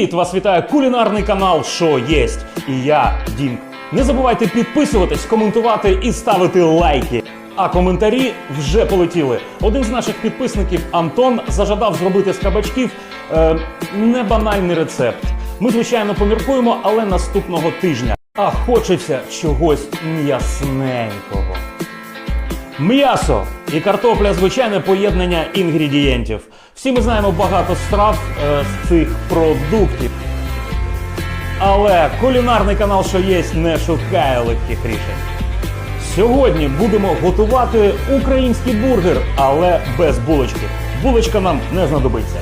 Привіт! Вас вітає кулінарний канал Що Єсть. І я, Дімк. Не забувайте підписуватись, коментувати і ставити лайки. А коментарі вже полетіли. Один з наших підписників Антон зажадав зробити з кабачків е, небанальний рецепт. Ми, звичайно, поміркуємо, але наступного тижня. А хочеться чогось м'ясненького. М'ясо і картопля звичайне поєднання інгредієнтів. Всі ми знаємо багато страв е, з цих продуктів. Але кулінарний канал, що є, не шукає легких рішень. Сьогодні будемо готувати український бургер, але без булочки. Булочка нам не знадобиться.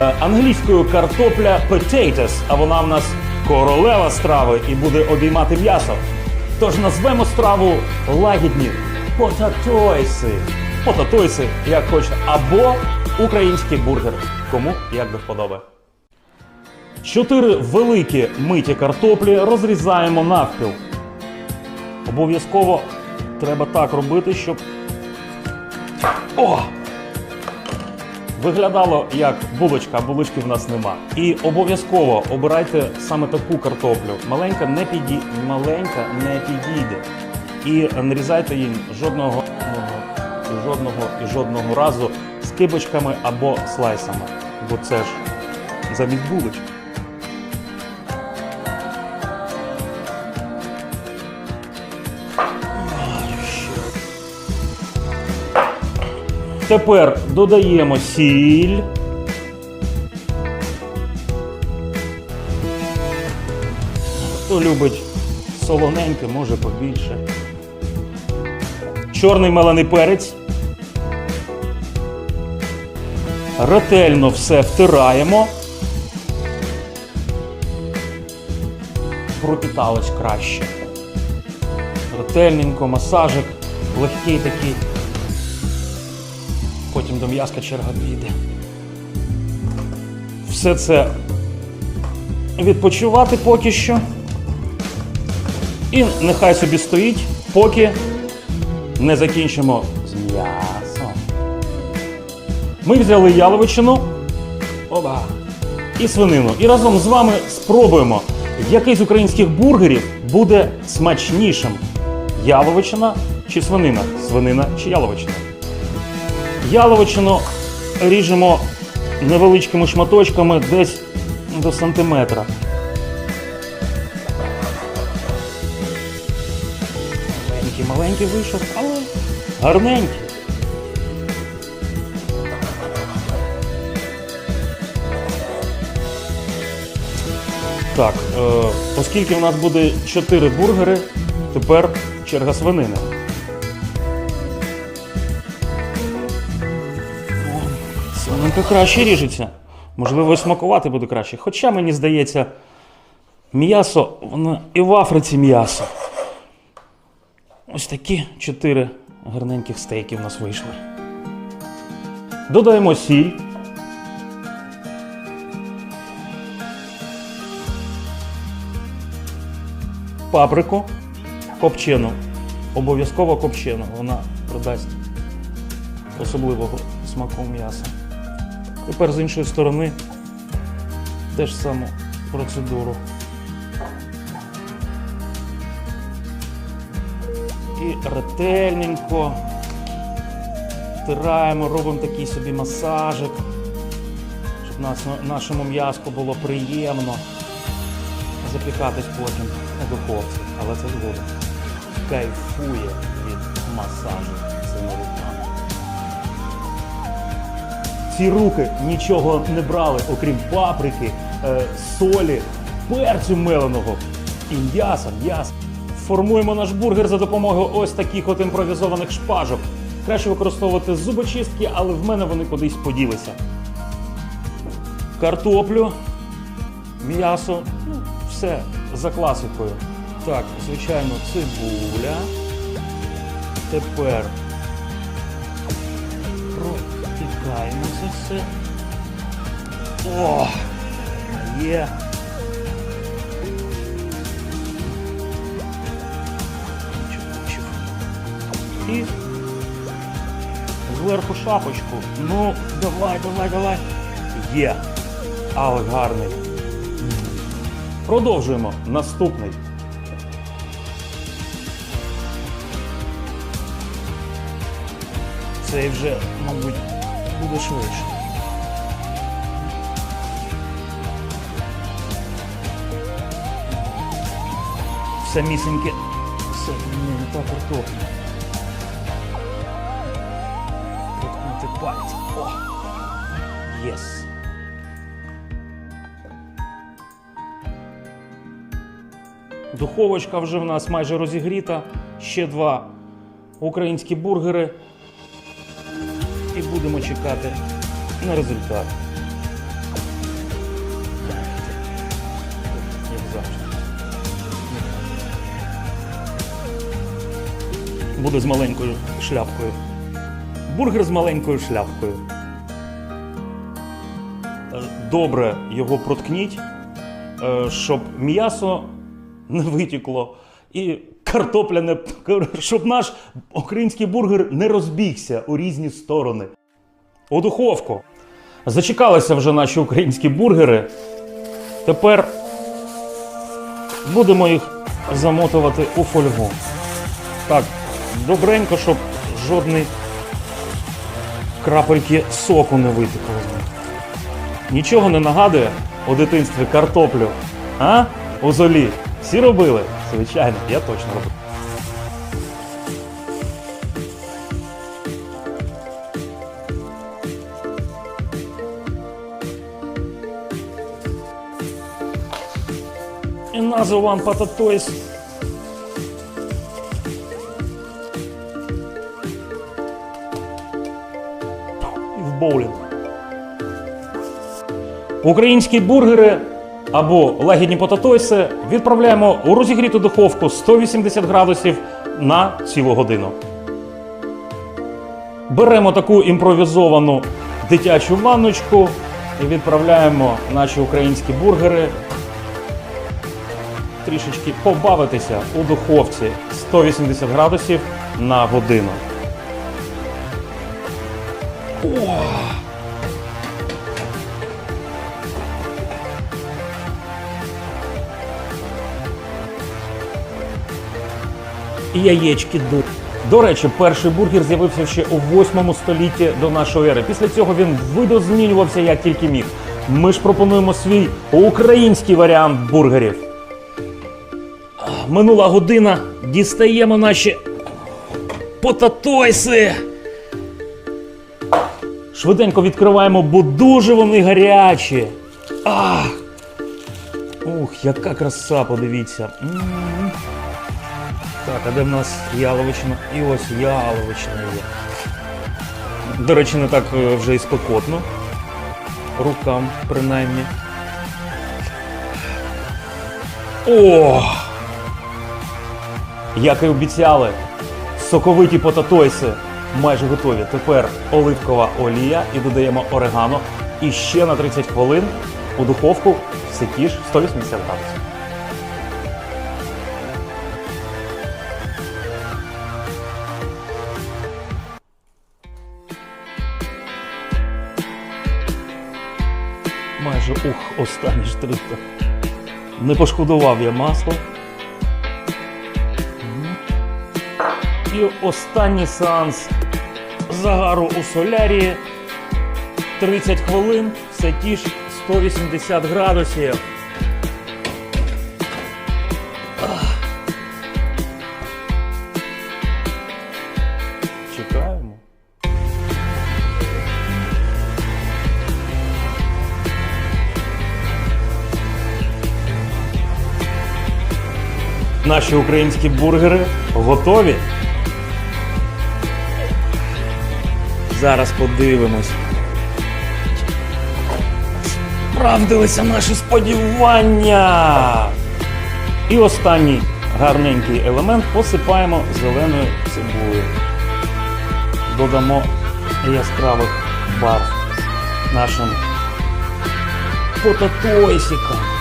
Е, Англійською картопля potatoes, а вона в нас королева страви і буде обіймати м'ясо. Тож назвемо страву лагідні потатойси. Потатойси, як хочете, або український бургер. Кому як до вподоби. Чотири великі миті картоплі розрізаємо навпіл. Обов'язково треба так робити, щоб. О! Виглядало як булочка, а булочки в нас нема. І обов'язково обирайте саме таку картоплю. Маленька не піді... маленька не підійде. І нарізайте їм жодного і жодного і жодного разу з кибочками або слайсами. Бо це ж замість булочки. Тепер додаємо сіль. Хто любить солоненьке, може побільше. Чорний мелений перець. Ретельно все втираємо. Пропіталось краще. Ретельненько, масажик, легкий такий. Потім до м'язка черга піде. Все це відпочивати поки що. І нехай собі стоїть, поки не закінчимо з м'ясом. Ми взяли яловичину оба, і свинину. І разом з вами спробуємо, який з українських бургерів буде смачнішим. Яловичина чи свинина? Свинина чи яловичина? Яловичину ріжемо невеличкими шматочками десь до сантиметра. Маленький, маленький вийшов, але гарненький. Так, е, оскільки у нас буде 4 бургери, тепер черга свинини. Свининка краще ріжеться. Можливо, і смакувати буде краще. Хоча мені здається, м'ясо, воно і в Африці м'ясо. Ось такі чотири гарненьких стейки в нас вийшли. Додаємо сіль. Паприку копчену. Обов'язково копчену. Вона продасть особливого смаку м'яса. Тепер з іншої сторони теж саму процедуру. І ретельненько втираємо, робимо такий собі масажик, щоб нашому м'язку було приємно запікатись потім у духовці. Але це згодом. Кайфує від масажу цими руками. Ці руки нічого не брали, окрім паприки, е, солі, перцю меленого і м'яса, м'яса. Формуємо наш бургер за допомогою ось таких от імпровізованих шпажок. Краще використовувати зубочистки, але в мене вони кудись поділися. Картоплю, м'ясо, ну, все за класикою. Так, звичайно, цибуля. Тепер Протикаємо це все. О! Є. І зверху шапочку. Ну, давай, давай, давай. Є. Але гарний. Продовжуємо. Наступний. Цей вже, мабуть, буде швидше. Самісіньке. Все, ні, не та картопля. Пальці. О! Єс. Духовочка вже в нас майже розігріта. Ще два українські бургери. І будемо чекати на результат. Як завжди. Буде з маленькою шляпкою. Бургер з маленькою шляпкою. Е, Добре його проткніть, е, щоб м'ясо не витікло. І картопля не щоб наш український бургер не розбігся у різні сторони. У духовку. Зачекалися вже наші українські бургери. Тепер будемо їх замотувати у фольгу. Так, добренько, щоб жодної крапельки соку не них. Нічого не нагадує у дитинстві картоплю. А? У золі. Всі робили? Звичайно, я точно робив. Another one potatoes. І боулінг. Українські бургери або лагідні потатойси відправляємо у розігріту духовку 180 градусів на цілу годину. Беремо таку імпровізовану дитячу ванночку і відправляємо наші українські бургери трішечки побавитися у духовці 180 градусів на годину. І яєчки ду. До речі, перший бургер з'явився ще у 8 столітті до нашої ери. Після цього він видозмінювався як тільки міг. Ми ж пропонуємо свій український варіант бургерів. Минула година. Дістаємо наші потатойси. Швиденько відкриваємо, бо дуже вони гарячі. Ах! Ух, яка краса, подивіться. Так, а де в нас яловичина? І ось яловичина є. До речі, не так е, вже і спекотно. Рукам, принаймні. О! Як і обіцяли, соковиті потатойси майже готові. Тепер оливкова олія і додаємо орегано. І ще на 30 хвилин у духовку все ті ж 180 градусів. Майже ух, останній штрих. Не пошкодував я масло. І останній сеанс загару у солярії. 30 хвилин, все ті ж 180 градусів. Чекаємо. Наші українські бургери готові. Зараз подивимось. Справдилися наші сподівання. І останній гарненький елемент посипаємо зеленою цибулею. Додамо яскравих барв нашим потатойсикам.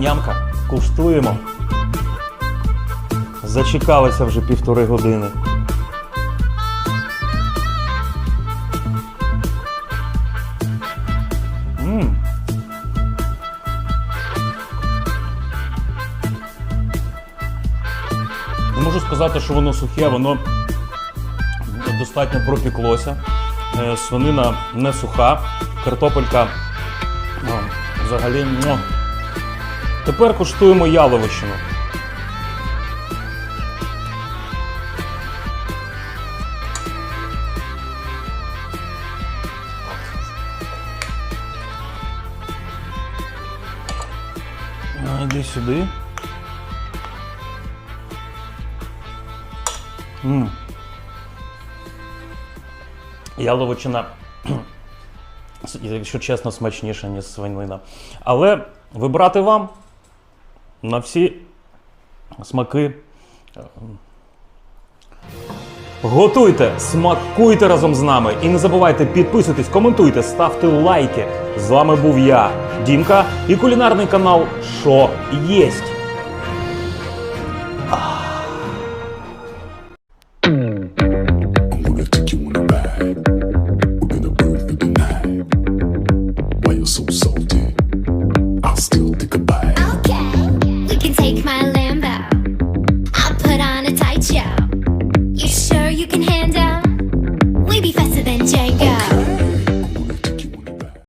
Ням-нямка. Куштуємо. Зачекалися вже півтори години. М. Не можу сказати, що воно сухе, воно достатньо пропіклося. Е, Свинина не суха, картопелька взагалі. Ну. Тепер куштуємо яловичину. А, Іди сюди. М. Яловичина, якщо чесно, смачніша, ніж свинина. Але вибирати вам на всі смаки. Готуйте, смакуйте разом з нами і не забувайте підписуйтесь, коментуйте, ставте лайки. З вами був я, Дімка, і кулінарний канал Що єсть.